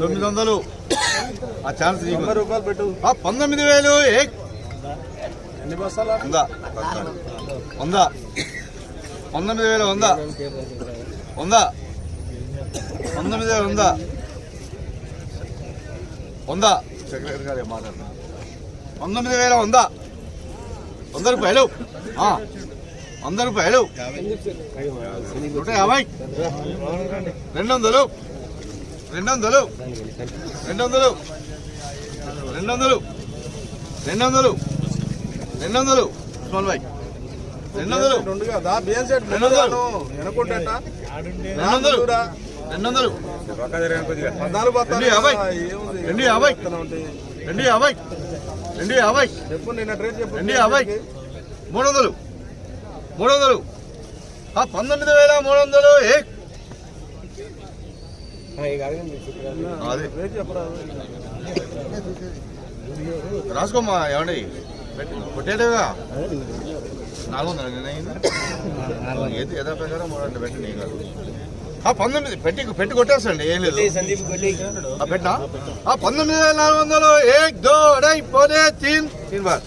తొమ్మిది వందలు ఆ ఛాన్స్ రూపాయలు పెట్టు. పంతొమ్మిది వేలు ఏ? ఎన్ని బస్తాలు? ఉందా ఉందా పంతొమ్మిది వేలు ఉందా ఉందా పంతొమ్మిది వేలు ఉందా ఉందా సెక్రటరీ గారు పంతొమ్మిది వేల ఉందా వంద రూపాయలు. వంద రూపాయలు. నూట యాభై. రెండు వందలు. రెండు వందలు రెండు వందలు రెండు వందలు రెండు వందలు రెండు వందలు ఉస్మాన్ భాయ్ రెండు వందలు రెండు వందలు. వెనకుంటేట రెండు వందలు రెండు వందలు పద్నాలుగు రెండు యాభై. రెండు యాభై. రెండు యాభై. రెండు యాభై. చెప్పు నిన్న రేట్ చెప్పు. రెండు యాభై. మూడు వందలు మూడు వందలు పంతొమ్మిది వేల మూడు వందలు ఏ? రాసుకోమ్మా ఏమండి? కొట్టేటగా నాలుగు వందలు నిన్న ఏది యథా ప్రకారం మూడు వందలు పెట్టి నేను కాదు. ఆ పంతొమ్మిది పెట్టి పెట్టి కొట్టేసండి ఏం లేదు. పెట్టినా? ఆ పంతొమ్మిది వేల నాలుగు వందలు ఏక్ దో అడై పోనే తీన్ తీన్ బార్.